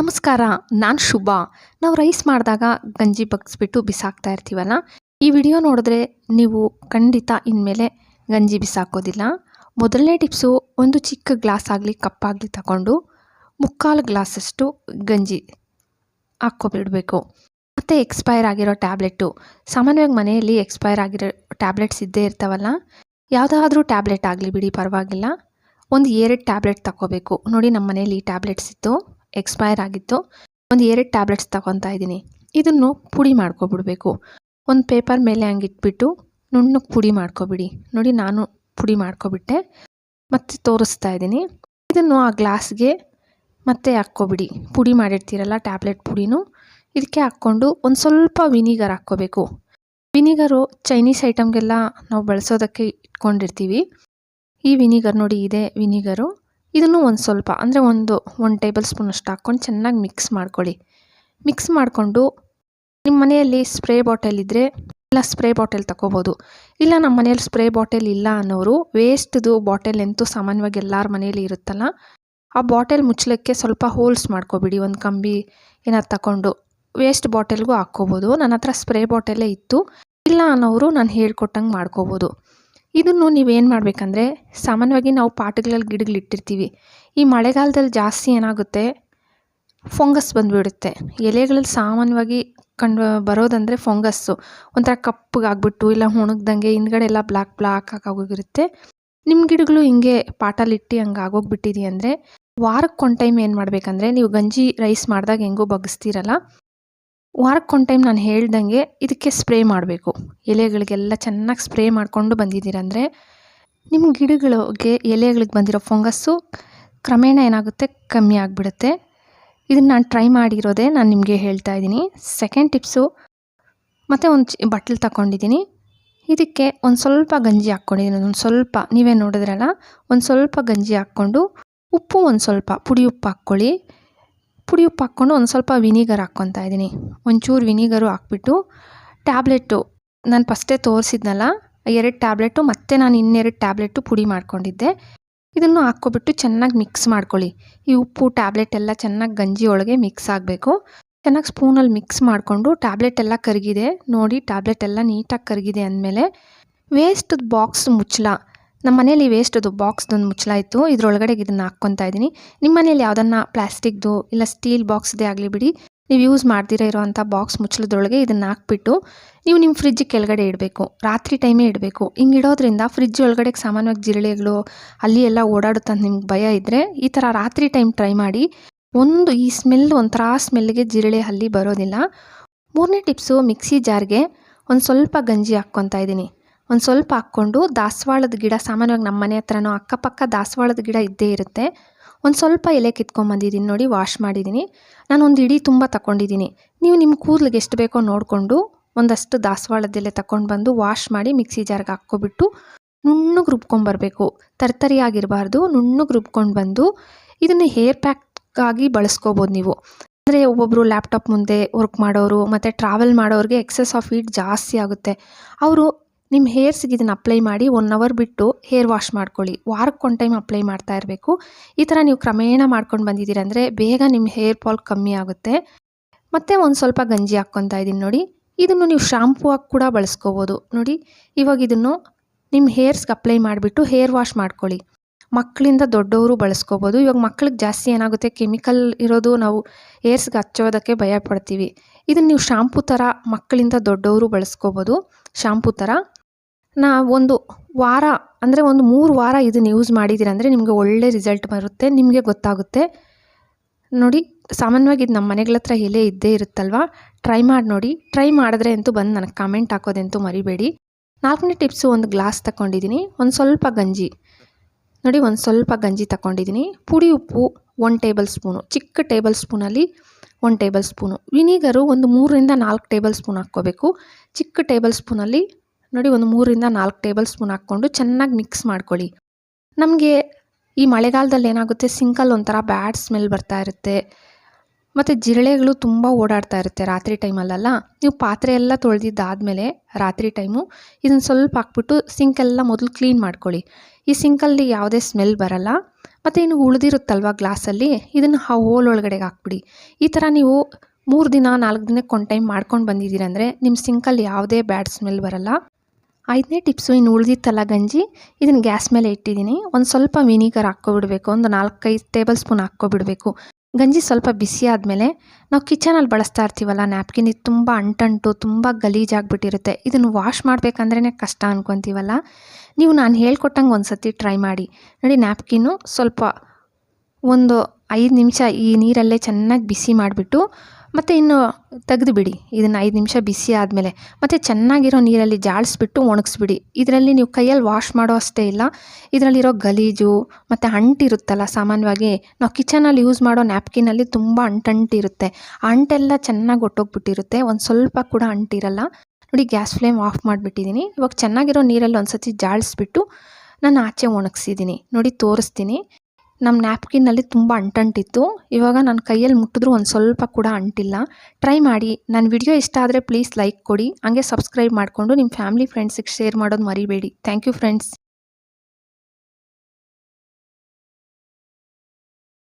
ನಮಸ್ಕಾರ, ನಾನು ಶುಭ. ನಾವು ರೈಸ್ ಮಾಡಿದಾಗ ಗಂಜಿ ಬಗ್ಸ್ಬಿಟ್ಟು ಬಿಸಾಕ್ತಾ ಇರ್ತೀವಲ್ಲ? ಈ ವಿಡಿಯೋ ನೋಡಿದ್ರೆ ನೀವು ಖಂಡಿತ ಇನ್ಮೇಲೆ ಗಂಜಿ ಬಿಸಾಕೋದಿಲ್ಲ. ಮೊದಲನೇ ಟಿಪ್ಸು, ಒಂದು ಚಿಕ್ಕ ಗ್ಲಾಸ್ ಆಗಲಿ ಕಪ್ಪಾಗಲಿ ತಗೊಂಡು ಮುಕ್ಕಾಲು ಗ್ಲಾಸಷ್ಟು ಗಂಜಿ ಹಾಕ್ಕೊಬಿಡಬೇಕು. ಮತ್ತು ಎಕ್ಸ್ಪೈರ್ ಆಗಿರೋ ಟ್ಯಾಬ್ಲೆಟು ಸಾಮಾನ್ಯವಾಗಿ ಮನೆಯಲ್ಲಿ ಎಕ್ಸ್ಪೈರ್ ಆಗಿರೋ ಟ್ಯಾಬ್ಲೆಟ್ಸ್ ಇದ್ದೇ ಇರ್ತಾವಲ್ಲ? ಯಾವುದಾದ್ರೂ ಟ್ಯಾಬ್ಲೆಟ್ ಆಗಲಿ ಬಿಡಿ, ಪರವಾಗಿಲ್ಲ. ಒಂದು ಎರಡು ಟ್ಯಾಬ್ಲೆಟ್ ತಗೋಬೇಕು ನೋಡಿ ನಮ್ಮ ಮನೇಲಿ ಈ ಟ್ಯಾಬ್ಲೆಟ್ಸ್ ಇತ್ತು. ಎಕ್ಸ್ಪೈರ್ ಆಗಿತ್ತು. ಒಂದು ಎರಡು ಟ್ಯಾಬ್ಲೆಟ್ಸ್ ತಗೊತಾ ಇದ್ದೀನಿ. ಇದನ್ನು ಪುಡಿ ಮಾಡ್ಕೊಬಿಡ್ಬೇಕು. ಒಂದು ಪೇಪರ್ ಮೇಲೆ ಹಂಗೆ ಇಟ್ಬಿಟ್ಟು ನುಣ್ಣಗೆ ಪುಡಿ ಮಾಡ್ಕೊಬಿಡಿ. ನೋಡಿ ನಾನು ಪುಡಿ ಮಾಡ್ಕೊಬಿಟ್ಟೆ. ಮತ್ತೆ ತೋರಿಸ್ತಾ ಇದ್ದೀನಿ. ಇದನ್ನು ಆ ಗ್ಲಾಸ್ಗೆ ಮತ್ತೆ ಹಾಕ್ಕೊಬಿಡಿ. ಪುಡಿ ಮಾಡಿರ್ತೀರಲ್ಲ ಟ್ಯಾಬ್ಲೆಟ್ ಪುಡಿನೂ. ಇದಕ್ಕೆ ಹಾಕ್ಕೊಂಡು ಒಂದು ಸ್ವಲ್ಪ ವಿನಿಗರ್ ಹಾಕ್ಕೋಬೇಕು. ವಿನಿಗರು ಚೈನೀಸ್ ಐಟಮ್ಗೆಲ್ಲ ನಾವು ಬಳಸೋದಕ್ಕೆ ಇಟ್ಕೊಂಡಿರ್ತೀವಿ. ಈ ವಿನಿಗರ್ ನೋಡಿ ಇದೆ ವಿನಿಗರು ಇದನ್ನು ಒಂದು ಸ್ವಲ್ಪ, ಅಂದರೆ ಒಂದು ಒಂದು ಟೇಬಲ್ ಸ್ಪೂನಷ್ಟು ಹಾಕ್ಕೊಂಡು ಚೆನ್ನಾಗಿ ಮಿಕ್ಸ್ ಮಾಡ್ಕೊಳ್ಳಿ. ಮಿಕ್ಸ್ ಮಾಡಿಕೊಂಡು ನಿಮ್ಮ ಮನೆಯಲ್ಲಿ ಸ್ಪ್ರೇ ಬಾಟಲ್ ಇದ್ದರೆ ಇಲ್ಲ ಸ್ಪ್ರೇ ಬಾಟಲ್ ತಗೋಬೋದು ಇಲ್ಲ ನಮ್ಮ ಮನೆಯಲ್ಲಿ ಸ್ಪ್ರೇ ಬಾಟಲ್ ಇಲ್ಲ ಅನ್ನೋರು ವೇಸ್ಟ್ದು ಬಾಟಲ್ ಎಂತೂ ಸಾಮಾನ್ಯವಾಗಿ ಎಲ್ಲರ ಮನೆಯಲ್ಲಿ ಇರುತ್ತಲ್ಲ, ಆ ಬಾಟಲ್ ಮುಚ್ಚಲಿಕ್ಕೆ ಸ್ವಲ್ಪ ಹೋಲ್ಸ್ ಮಾಡ್ಕೊಬಿಡಿ, ಒಂದು ಕಂಬಿ ಏನಾದ್ರು ತಗೊಂಡು ವೇಸ್ಟ್ ಬಾಟಲ್ಗೂ ಹಾಕ್ಕೋಬೋದು. ನನ್ನ ಹತ್ರ ಸ್ಪ್ರೇ ಬಾಟಲೇ ಇತ್ತು, ಇಲ್ಲ ಅನ್ನೋರು ನಾನು ಹೇಳ್ಕೊಟ್ಟಂಗೆ ಮಾಡ್ಕೋಬೋದು. ಇದನ್ನು ನೀವೇನು ಮಾಡಬೇಕಂದ್ರೆ, ಸಾಮಾನ್ಯವಾಗಿ ನಾವು ಪಾಟ್ಗಳಲ್ಲಿ ಗಿಡಗಳು ಇಟ್ಟಿರ್ತೀವಿ. ಈ ಮಳೆಗಾಲದಲ್ಲಿ ಜಾಸ್ತಿ ಏನಾಗುತ್ತೆ? ಫಂಗಸ್ ಬಂದುಬಿಡುತ್ತೆ. ಎಲೆಗಳಲ್ಲಿ ಸಾಮಾನ್ಯವಾಗಿ ಕಂಡು, ಬರೋದಂದರೆ ಫಂಗಸ್ಸು. ಒಂಥರ ಕಪ್ಪಗಾಗ್ಬಿಟ್ಟು ಇಲ್ಲ ಒಣಗ್ದಂಗೆ ಹಿಂದ್ಗಡೆ ಎಲ್ಲ ಬ್ಲ್ಯಾಕ್ ಬ್ಲ್ಯಾಕ್ ಆಗೋಗಿರುತ್ತೆ. ನಿಮ್ಮ ಗಿಡಗಳು ಹಿಂಗೆ ಪಾಟಲ್ಲಿಟ್ಟು ಹಂಗೆ ಆಗೋಗ್ಬಿಟ್ಟಿದೆ ಅಂದರೆ ವಾರಕ್ಕೆ ಒಂದು ಟೈಮ್ ಏನು ಮಾಡಬೇಕಂದ್ರೆ, ನೀವು ಗಂಜಿ ರೈಸ್ ಮಾಡಿದಾಗ ಹೆಂಗೋ ಬಗ್ಸ್ತೀರಲ್ಲ ವಾರಕ್ಕೆ ಒಂದು ಟೈಮ್ ನಾನು ಹೇಳ್ದಂಗೆ ಇದಕ್ಕೆ ಸ್ಪ್ರೇ ಮಾಡಬೇಕು. ಎಲೆಗಳಿಗೆಲ್ಲ ಚೆನ್ನಾಗಿ ಸ್ಪ್ರೇ ಮಾಡಿಕೊಂಡು ಬಂದಿದ್ದೀರಂದರೆ ನಿಮ್ಮ ಗಿಡಗಳಿಗೆ, ಎಲೆಗಳಿಗೆ ಬಂದಿರೋ ಫಂಗಸ್ಸು ಕ್ರಮೇಣ ಏನಾಗುತ್ತೆ? ಕಮ್ಮಿ ಆಗಿಬಿಡುತ್ತೆ. ಇದನ್ನು ನಾನು ಟ್ರೈ ಮಾಡಿರೋದೇ ನಾನು ನಿಮಗೆ ಹೇಳ್ತಾ ಇದ್ದೀನಿ. ಸೆಕೆಂಡ್ ಟಿಪ್ಸು ಮತ್ತು ಒಂದು ಬಟ್ಲು ತಗೊಂಡಿದ್ದೀನಿ ಇದಕ್ಕೆ ಒಂದು ಸ್ವಲ್ಪ ಗಂಜಿ ಹಾಕ್ಕೊಂಡಿದ್ದೀನಿ. ಒಂದು ಸ್ವಲ್ಪ, ನೀವೇ ನೋಡಿದ್ರಲ್ಲ? ಒಂದು ಸ್ವಲ್ಪ ಗಂಜಿ ಹಾಕ್ಕೊಂಡು ಉಪ್ಪು ಒಂದು ಸ್ವಲ್ಪ, ಪುಡಿ ಉಪ್ಪು ಹಾಕ್ಕೊಳ್ಳಿ. ಪುಡಿ ಉಪ್ಪು ಹಾಕ್ಕೊಂಡು ಒಂದು ಸ್ವಲ್ಪ ವಿನಿಗರ್ ಹಾಕ್ಕೊತಾ ಇದ್ದೀನಿ. ಒಂಚೂರು ವಿನಿಗರು ಹಾಕ್ಬಿಟ್ಟು ಟ್ಯಾಬ್ಲೆಟು ನಾನು ಫಸ್ಟೇ ತೋರಿಸಿದ್ನಲ್ಲ ಎರಡು ಟ್ಯಾಬ್ಲೆಟು ಮತ್ತು ನಾನು ಇನ್ನೆರಡು ಟ್ಯಾಬ್ಲೆಟು ಪುಡಿ ಮಾಡ್ಕೊಂಡಿದ್ದೆ. ಇದನ್ನು ಹಾಕ್ಕೊಬಿಟ್ಟು ಚೆನ್ನಾಗಿ ಮಿಕ್ಸ್ ಮಾಡ್ಕೊಳ್ಳಿ. ಈ ಉಪ್ಪು, ಟ್ಯಾಬ್ಲೆಟ್ ಎಲ್ಲ ಚೆನ್ನಾಗಿ ಗಂಜಿ ಒಳಗೆ ಮಿಕ್ಸ್ ಆಗಬೇಕು. ಚೆನ್ನಾಗಿ ಸ್ಪೂನಲ್ಲಿ ಮಿಕ್ಸ್ ಮಾಡಿಕೊಂಡು ಟ್ಯಾಬ್ಲೆಟ್ ಎಲ್ಲ ಕರಗಿದೆ. ನೋಡಿ, ಟ್ಯಾಬ್ಲೆಟ್ ಎಲ್ಲ ನೀಟಾಗಿ ಕರಗಿದೆ ಅಂದಮೇಲೆ ವೇಸ್ಟ್ ಬಾಕ್ಸ್ ಮುಚ್ಚಳ. ನಮ್ಮ ಮನೇಲಿ ವೇಸ್ಟದು ಬಾಕ್ಸ್ದೊಂದು ಮುಚ್ಚಲಾಯಿತು. ಇದರೊಳಗಡೆ ಇದನ್ನು ಹಾಕ್ಕೊತಾ ಇದ್ದೀನಿ ನಿಮ್ಮ ಮನೇಲಿ ಯಾವುದನ್ನು ಪ್ಲಾಸ್ಟಿಕ್ದು ಇಲ್ಲ ಸ್ಟೀಲ್ ಬಾಕ್ಸ್ದೇ ಆಗಲಿ ಬಿಡಿ. ನೀವು ಯೂಸ್ ಮಾಡ್ದಿರೋ ಇರೋವಂಥ ಬಾಕ್ಸ್ ಮುಚ್ಚಲದ್ರೊಳಗೆ ಇದನ್ನು ಹಾಕ್ಬಿಟ್ಟು ನೀವು ನಿಮ್ಮ ಫ್ರಿಜ್ ಕೆಳಗಡೆ ಇಡಬೇಕು. ರಾತ್ರಿ ಟೈಮೇ ಇಡಬೇಕು. ಹಿಂಗೆ ಇಡೋದ್ರಿಂದ ಫ್ರಿಜ್ ಒಳಗಡೆ ಸಾಮಾನ್ಯವಾಗಿ ಜಿರಳೆಗಳು ಅಲ್ಲಿ ಎಲ್ಲ ಓಡಾಡುತ್ತಂತ ನಿಮ್ಗೆ ಭಯ ಇದ್ದರೆ ಈ ಥರ ರಾತ್ರಿ ಟೈಮ್ ಟ್ರೈ ಮಾಡಿ ಒಂದು ಈ ಸ್ಮೆಲ್ ಒಂಥರ ಸ್ಮೆಲ್ಗೆ ಜಿರಳೆ ಅಲ್ಲಿ ಬರೋದಿಲ್ಲ. ಮೂರನೇ ಟಿಪ್ಸು ಮಿಕ್ಸಿ ಜಾರ್ಗೆ ಒಂದು ಸ್ವಲ್ಪ ಗಂಜಿ ಹಾಕ್ಕೊತಾ ಇದ್ದೀನಿ ಒಂದು ಸ್ವಲ್ಪ ಹಾಕ್ಕೊಂಡು ದಾಸವಾಳದ ಗಿಡ, ಸಾಮಾನ್ಯವಾಗಿ ನಮ್ಮ ಮನೆ ಹತ್ರನೂ ಅಕ್ಕಪಕ್ಕ ದಾಸವಾಳದ ಗಿಡ ಇದ್ದೇ ಇರುತ್ತೆ. ಒಂದು ಸ್ವಲ್ಪ ಎಲೆ ಕಿತ್ಕೊಂಬಂದಿದ್ದೀನಿ ನೋಡಿ ವಾಶ್ ಮಾಡಿದ್ದೀನಿ. ನಾನು ಒಂದು ಇಡೀ ತುಂಬ ತಗೊಂಡಿದ್ದೀನಿ ನೀವು ನಿಮ್ಮ ಕೂದಲಿಗೆ ಎಷ್ಟು ಬೇಕೋ ನೋಡಿಕೊಂಡು ಒಂದಷ್ಟು ದಾಸವಾಳದೆಲೆ ತಗೊಂಡು ಬಂದು ವಾಶ್ ಮಾಡಿ ಮಿಕ್ಸಿ ಜಾರ್ಗೆ ಹಾಕ್ಕೊಬಿಟ್ಟು ನುಣ್ಣಗೆ ರುಬ್ಕೊಂಬರ್ಬೇಕು ತರ್ತರಿಯಾಗಿರಬಾರ್ದು, ನುಣ್ಣಗೆ ರುಬ್ಕೊಂಡು ಬಂದು ಇದನ್ನು ಹೇರ್ ಪ್ಯಾಕ್ಗಾಗಿ ಬಳಸ್ಕೋಬೋದು ನೀವು. ಅಂದರೆ ಒಬ್ಬೊಬ್ಬರು ಲ್ಯಾಪ್ಟಾಪ್ ಮುಂದೆ ವರ್ಕ್ ಮಾಡೋರು, ಮತ್ತು ಟ್ರಾವೆಲ್ ಮಾಡೋರಿಗೆ ಎಕ್ಸೆಸ್ ಆಫ್ ಹೀಟ್ ಜಾಸ್ತಿ ಆಗುತ್ತೆ. ಅವರು ನಿಮ್ಮ ಹೇರ್ಸ್ಗೆ ಇದನ್ನು ಅಪ್ಲೈ ಮಾಡಿ ಒನ್ ಅವರ್ ಬಿಟ್ಟು ಹೇರ್ ವಾಶ್ ಮಾಡ್ಕೊಳ್ಳಿ. ವಾರಕ್ಕೆ ಒನ್ ಟೈಮ್ ಅಪ್ಲೈ ಮಾಡ್ತಾ ಇರಬೇಕು. ಈ ಥರ ನೀವು ಕ್ರಮೇಣ ಮಾಡ್ಕೊಂಡು ಬಂದಿದ್ದೀರಂದರೆ ಬೇಗ ನಿಮ್ಮ ಹೇರ್ ಫಾಲ್ ಕಮ್ಮಿ ಆಗುತ್ತೆ. ಮತ್ತು ಒಂದು ಸ್ವಲ್ಪ ಗಂಜಿ ಹಾಕ್ಕೊತಾ ಇದ್ದೀನಿ ನೋಡಿ. ಇದನ್ನು ನೀವು ಶಾಂಪೂ ಆಗಿ ಕೂಡ ಬಳಸ್ಕೋಬೋದು. ನೋಡಿ, ಇವಾಗ ಇದನ್ನು ನಿಮ್ಮ ಹೇರ್ಸ್ಗೆ ಅಪ್ಲೈ ಮಾಡಿಬಿಟ್ಟು ಹೇರ್ ವಾಶ್ ಮಾಡ್ಕೊಳ್ಳಿ. ಮಕ್ಕಳಿಂದ ದೊಡ್ಡವರು ಬಳಸ್ಕೋಬೋದು. ಇವಾಗ ಮಕ್ಳಿಗೆ ಜಾಸ್ತಿ ಏನಾಗುತ್ತೆ? ಕೆಮಿಕಲ್ ಇರೋದು ನಾವು ಏರ್ಸ್ಗೆ ಹಚ್ಚೋದಕ್ಕೆ ಭಯ ಪಡ್ತೀವಿ ಇದನ್ನು ನೀವು ಶಾಂಪೂ ಥರ ಮಕ್ಕಳಿಂದ ದೊಡ್ಡವರು ಬಳಸ್ಕೋಬೋದು. ಶಾಂಪೂ ಥರ ನಾ ಒಂದು ವಾರ, ಅಂದರೆ ಒಂದು ಮೂರು ವಾರ ಇದನ್ನು ಯೂಸ್ ಮಾಡಿದ್ದೀರಂದರೆ ನಿಮಗೆ ಒಳ್ಳೆ ರಿಸಲ್ಟ್ ಬರುತ್ತೆ, ನಿಮಗೆ ಗೊತ್ತಾಗುತ್ತೆ. ನೋಡಿ, ಸಾಮಾನ್ಯವಾಗಿ ಇದು ನಮ್ಮ ಮನೆಗಳ ಹತ್ರ ಎಲೆ ಇದ್ದೇ ಇರುತ್ತಲ್ವ? ಟ್ರೈ ಮಾಡಿ ನೋಡಿ. ಟ್ರೈ ಮಾಡಿದ್ರೆ ಅಂತೂ ಬಂದು ನನಗೆ ಕಮೆಂಟ್ ಹಾಕೋದಂತೂ ಮರಿಬೇಡಿ. ನಾಲ್ಕನೇ ಟಿಪ್ಸು ಒಂದು ಗ್ಲಾಸ್ ತಗೊಂಡಿದ್ದೀನಿ ಒಂದು ಸ್ವಲ್ಪ ಗಂಜಿ. ನೋಡಿ, ಒಂದು ಸ್ವಲ್ಪ ಗಂಜಿ ತಗೊಂಡಿದ್ದೀನಿ ಪುಡಿ ಉಪ್ಪು, ಒಂದು ಟೇಬಲ್ ಸ್ಪೂನು ಚಿಕ್ಕ ಟೇಬಲ್ ಸ್ಪೂನಲ್ಲಿ ಒಂದು ಟೇಬಲ್ ಸ್ಪೂನು ವಿನಿಗರು ಒಂದು ಮೂರರಿಂದ ನಾಲ್ಕು ಟೇಬಲ್ ಸ್ಪೂನ್ ಹಾಕ್ಕೋಬೇಕು. ಚಿಕ್ಕ ಟೇಬಲ್ ಸ್ಪೂನಲ್ಲಿ ನೋಡಿ ಒಂದು ಮೂರಿಂದ ನಾಲ್ಕು ಟೇಬಲ್ ಸ್ಪೂನ್ ಹಾಕ್ಕೊಂಡು ಚೆನ್ನಾಗಿ ಮಿಕ್ಸ್ ಮಾಡ್ಕೊಳ್ಳಿ. ನಮಗೆ ಈ ಮಳೆಗಾಲದಲ್ಲಿ ಏನಾಗುತ್ತೆ? ಸಿಂಕಲ್ಲಿ ಒಂಥರ ಬ್ಯಾಡ್ ಸ್ಮೆಲ್ ಬರ್ತಾ ಇರುತ್ತೆ. ಮತ್ತು ಜಿರಳೆಗಳು ತುಂಬ ಓಡಾಡ್ತಾ ಇರುತ್ತೆ ರಾತ್ರಿ ಟೈಮಲ್ಲೆಲ್ಲ. ನೀವು ಪಾತ್ರೆ ಎಲ್ಲ ತೊಳೆದಿದ್ದಾದಮೇಲೆ ರಾತ್ರಿ ಟೈಮು ಇದನ್ನು ಸ್ವಲ್ಪ ಹಾಕ್ಬಿಟ್ಟು ಸಿಂಕೆಲ್ಲ ಮೊದಲು ಕ್ಲೀನ್ ಮಾಡ್ಕೊಳ್ಳಿ. ಈ ಸಿಂಕಲ್ಲಿ ಯಾವುದೇ ಸ್ಮೆಲ್ ಬರಲ್ಲ. ಮತ್ತು ಇನ್ನು ಉಳಿದಿರುತ್ತಲ್ವ ಗ್ಲಾಸಲ್ಲಿ? ಇದನ್ನು ಆ ಹೋಲ್ ಒಳಗಡೆಗೆ ಹಾಕ್ಬಿಡಿ. ಈ ಥರ ನೀವು ಮೂರು ದಿನ, ನಾಲ್ಕು ದಿನಕ್ಕೆ ಒಂದು ಟೈಮ್ ಮಾಡ್ಕೊಂಡು ಬಂದಿದ್ದೀರಂದರೆ ನಿಮ್ಮ ಸಿಂಕಲ್ಲಿ ಯಾವುದೇ ಬ್ಯಾಡ್ ಸ್ಮೆಲ್ ಬರಲ್ಲ. ಐದನೇ ಟಿಪ್ಸು, ಇನ್ನು ಉಳಿದಿತ್ತಲ್ಲ ಗಂಜಿ, ಇದನ್ನು ಗ್ಯಾಸ್ ಮೇಲೆ ಇಟ್ಟಿದ್ದೀನಿ. ಒಂದು ಸ್ವಲ್ಪ ವಿನಿಗರ್ ಹಾಕ್ಕೊಬಿಡ್ಬೇಕು, ಒಂದು ನಾಲ್ಕೈದು ಟೇಬಲ್ ಸ್ಪೂನ್ ಹಾಕ್ಕೊಬಿಡಬೇಕು. ಗಂಜಿ ಸ್ವಲ್ಪ ಬಿಸಿ ಆದಮೇಲೆ ನಾವು ಕಿಚನಲ್ಲಿ ಬಳಸ್ತಾ ಇರ್ತೀವಲ್ಲ ನ್ಯಾಪ್ಕಿನ್, ಇದು ತುಂಬ ಅಂಟಂಟು, ತುಂಬ ಗಲೀಜಾಗ್ಬಿಟ್ಟಿರುತ್ತೆ. ಇದನ್ನು ವಾಶ್ ಮಾಡಬೇಕಂದ್ರೇ ಕಷ್ಟ ಅನ್ಕೊತೀವಲ್ಲ? ನೀವು ನಾನು ಹೇಳ್ಕೊಟ್ಟಂಗೆ ಒಂದು ಸತಿ ಟ್ರೈ ಮಾಡಿ. ನೋಡಿ, ನ್ಯಾಪ್ಕಿನ್ನು ಸ್ವಲ್ಪ ಒಂದು ಐದು ನಿಮಿಷ ಈ ನೀರಲ್ಲೇ ಚೆನ್ನಾಗಿ ಬಿಸಿ ಮಾಡಿಬಿಟ್ಟು ಮತ್ತು ಇನ್ನು ತೆಗೆದು ಬಿಡಿ ಇದನ್ನು ಐದು ನಿಮಿಷ ಬಿಸಿ ಆದಮೇಲೆ. ಮತ್ತು ಚೆನ್ನಾಗಿರೋ ನೀರಲ್ಲಿ ಜಾಳಿಸ್ಬಿಟ್ಟು ಒಣಗಿಸ್ಬಿಡಿ. ಇದರಲ್ಲಿ ನೀವು ಕೈಯಲ್ಲಿ ವಾಶ್ ಮಾಡೋ ಅಷ್ಟೇ ಇಲ್ಲ. ಇದರಲ್ಲಿರೋ ಗಲೀಜು ಮತ್ತು ಅಂಟಿರುತ್ತಲ್ಲ, ಸಾಮಾನ್ಯವಾಗಿ ನಾವು ಕಿಚನಲ್ಲಿ ಯೂಸ್ ಮಾಡೋ ನ್ಯಾಪ್ಕಿನಲ್ಲಿ ತುಂಬ ಅಂಟಂಟಿರುತ್ತೆ. ಅಂಟೆಲ್ಲ ಚೆನ್ನಾಗಿ ಒಟ್ಟೋಗ್ಬಿಟ್ಟಿರುತ್ತೆ. ಒಂದು ಸ್ವಲ್ಪ ಕೂಡ ಅಂಟಿರಲ್ಲ. ನೋಡಿ, ಗ್ಯಾಸ್ ಫ್ಲೇಮ್ ಆಫ್ ಮಾಡಿಬಿಟ್ಟಿದ್ದೀನಿ. ಇವಾಗ ಚೆನ್ನಾಗಿರೋ ನೀರಲ್ಲಿ ಒಂದು ಸತಿ ಜಾಳಿಸ್ಬಿಟ್ಟು ನಾನು ಆಚೆ ಒಣಗಿಸಿದ್ದೀನಿ. ನೋಡಿ, ತೋರಿಸ್ತೀನಿ. ನಮ್ಮ ನ್ಯಾಪ್ಕಿನ್ನಲ್ಲಿ ತುಂಬ ಅಂಟಂಟಿತ್ತು. ಇವಾಗ ನನ್ನ ಕೈಯಲ್ಲಿ ಮುಟ್ಟಿದ್ರು ಒಂದು ಸ್ವಲ್ಪ ಕೂಡ ಅಂಟಿಲ್ಲ. ಟ್ರೈ ಮಾಡಿ. ನನ್ನ ವಿಡಿಯೋ ಇಷ್ಟ ಆದರೆ ಪ್ಲೀಸ್ ಲೈಕ್ ಕೊಡಿ. ಹಾಗೆ ಸಬ್ಸ್ಕ್ರೈಬ್ ಮಾಡಿಕೊಂಡು ನಿಮ್ಮ ಫ್ಯಾಮಿಲಿ ಫ್ರೆಂಡ್ಸಿಗೆ ಶೇರ್ ಮಾಡೋದು ಮರಿಬೇಡಿ. Thank you friends.